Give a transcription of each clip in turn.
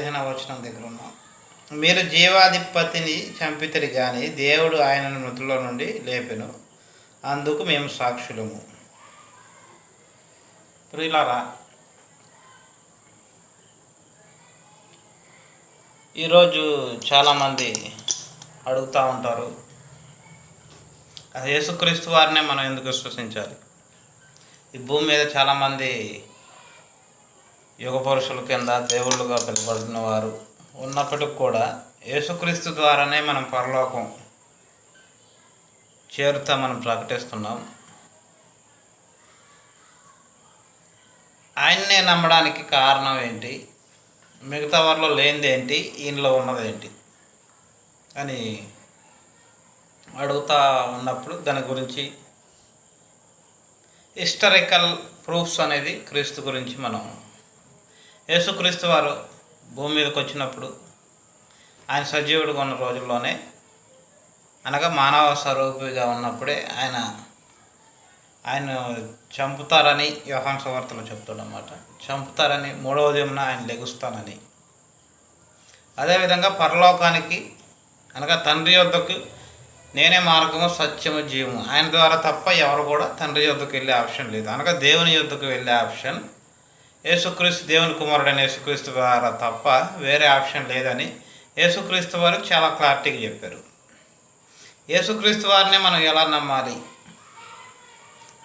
పదిహేనవ వచనం దగ్గర ఉన్నాం. మీరు జీవాధిపతిని చంపితరి కానీ దేవుడు ఆయనను మృతుల నుండి లేపెను. అందుకు మేము సాక్షులము. ప్రియులారా ఈరోజు చాలామంది అడుగుతూ ఉంటారు అది యేసుక్రీస్తు వారినే మనం ఎందుకు విశ్వసించాలి? ఈ భూమి మీద చాలామంది యుగ పురుషుల కింద దేవుళ్ళుగా పిలువబడిన వారు ఉన్నప్పటికి కూడా యేసుక్రీస్తు ద్వారానే మనం పరలోకం చేరుతామని ప్రకటిస్తున్నాం. ఆయన్నే నమ్మడానికి కారణం ఏంటి? మిగతా వారిలో లేనిదేంటి ఈయనలో ఉన్నదేంటి అని అడుగుతా ఉన్నప్పుడు దాని గురించి హిస్టరికల్ ప్రూఫ్స్ అనేది క్రీస్తు గురించి మనం యేసుక్రీస్తు వారు భూమి మీదకి వచ్చినప్పుడు ఆయన సజీవుడిగా ఉన్న రోజుల్లోనే అనగా మానవ స్వరూపిగా ఉన్నప్పుడే ఆయన ఆయన చంపుతారని యోహాన్ సువార్తలో చెప్తాడనమాట చంపుతారని మూడవ దిన ఆయన లెగుస్తానని. అదేవిధంగా పరలోకానికి అనగా తండ్రి యొద్దకు నేనే మార్గము సత్యము జీవము. ఆయన ద్వారా తప్ప ఎవరు కూడా తండ్రి యొద్దకు వెళ్ళే ఆప్షన్ లేదు. అనగా దేవుని యొద్దకు వెళ్ళే ఆప్షన్ యేసుక్రీస్తు దేవుని కుమారుడైన యేసుక్రీస్తు వారు తప్ప వేరే ఆప్షన్ లేదని యేసుక్రీస్తు వారు చాలా క్లారిటీగా చెప్పారు. యేసుక్రీస్తు వారిని మనం ఎలా నమ్మాలి?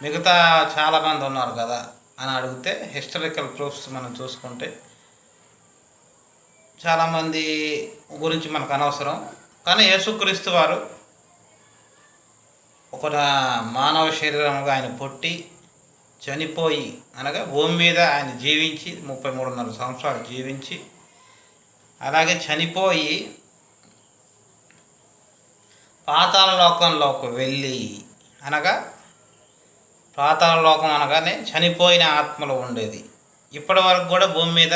మిగతా చాలామంది ఉన్నారు కదా అని అడిగితే హిస్టరికల్ ప్రూఫ్స్ మనం చూసుకుంటే చాలామంది గురించి మనకు అనవసరం. కానీ యేసుక్రీస్తు వారు ఒక మానవ శరీరంగా ఆయన పుట్టి చనిపోయి అనగా భూమి మీద ఆయన జీవించి ముప్పై మూడున్నర సంవత్సరాలు జీవించి అలాగే చనిపోయి పాతాళ లోకంలోకి వెళ్ళి అనగా పాతాళ లోకం అనగానే చనిపోయిన ఆత్మలు ఉండేది. ఇప్పటి వరకు కూడా భూమి మీద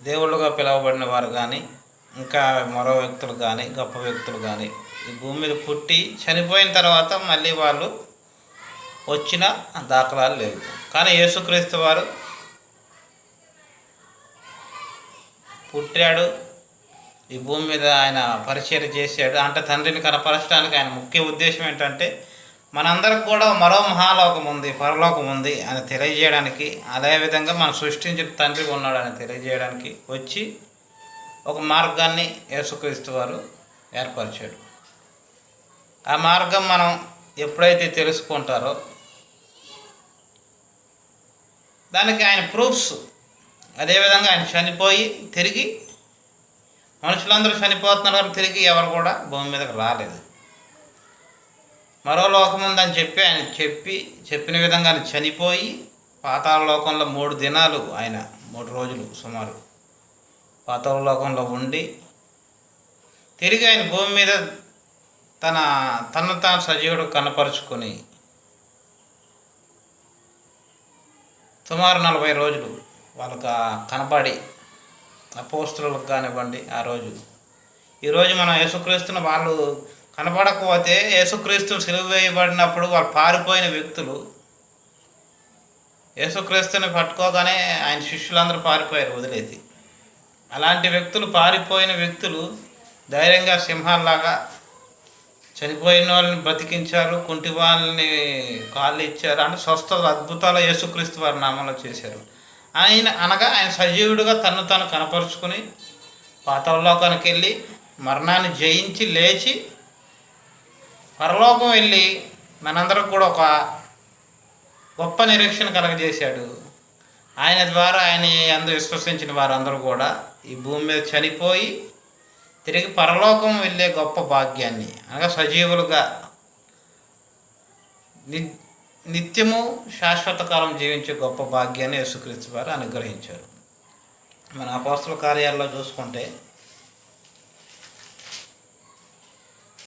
దేవుళ్ళుగా పిలువబడిన వారు కానీ ఇంకా మరో వ్యక్తులు కానీ గొప్ప వ్యక్తులు కానీ ఈ భూమి మీద పుట్టి చనిపోయిన తర్వాత మళ్ళీ వాళ్ళు వచ్చిన దాఖలాలు లేవు. కానీ యేసుక్రీస్తు వారు పుట్టాడు ఈ భూమి మీద ఆయన పరిచయం చేశాడు. అంటే తండ్రిని కనపరచడానికి ఆయన ముఖ్య ఉద్దేశం ఏంటంటే మనందరికి కూడా మరో మహాలోకం ఉంది పరలోకం ఉంది అని తెలియజేయడానికి అదేవిధంగా మనం సృష్టించిన తండ్రి ఉన్నాడు అని తెలియజేయడానికి వచ్చి ఒక మార్గాన్ని యేసుక్రీస్తు వారు ఏర్పరిచాడు. ఆ మార్గం మనం ఎప్పుడైతే తెలుసుకుంటారో దానికి ఆయన ప్రూఫ్స్ అదేవిధంగా ఆయన చనిపోయి తిరిగి మనుషులందరూ చనిపోతున్నారు కానీ తిరిగి ఎవరు కూడా భూమి మీదకి రాలేదు. మరో లోకం ఉందని చెప్పి ఆయన చెప్పి చెప్పిన విధంగా ఆయన చనిపోయి పాతాళ లోకంలో మూడు దినాలు ఆయన మూడు రోజులు సుమారు పాతాళ లోకంలో ఉండి తిరిగి ఆయన భూమి మీద తన తను తాను సజీవుడు కనపరుచుకొని సుమారు నలభై రోజులు వాళ్ళకు కనపడి అపోస్తులకు కానివ్వండి ఆ రోజు. ఈరోజు మనం యేసుక్రీస్తుని వాళ్ళు కనపడకపోతే యేసుక్రీస్తు సెలవు వేయబడినప్పుడు వాళ్ళు పారిపోయిన వ్యక్తులు యేసుక్రీస్తుని పట్టుకోగానే ఆయన శిష్యులందరూ పారిపోయారు వదిలేసి. అలాంటి వ్యక్తులు పారిపోయిన వ్యక్తులు ధైర్యంగా సింహాల్లాగా చనిపోయిన వాళ్ళని బ్రతికించారు కుంటి వాళ్ళని కాళ్ళు ఇచ్చారు అంటే స్వస్థ అద్భుతాలు యేసుక్రీస్తు వారి నామంలో చేశారు. ఆయన అనగా ఆయన సజీవుడిగా తను తను కనపరుచుకుని పాతలోకానికి వెళ్ళి మరణాన్ని జయించి లేచి పరలోకం వెళ్ళి మనందరికి కూడా ఒక గొప్ప నిరీక్షణ కలగజేశాడు. ఆయన ద్వారా ఆయన అందు విశ్వసించిన వారందరూ కూడా ఈ భూమి మీద చనిపోయి తిరిగి పరలోకం వెళ్ళే గొప్ప భాగ్యాన్ని అనగా సజీవులుగా ని నిత్యము శాశ్వత కాలం జీవించే గొప్ప భాగ్యాన్ని యేసుక్రీస్తు వారు అనుగ్రహించారు. మన అపోస్తుల కార్యాల్లో చూసుకుంటే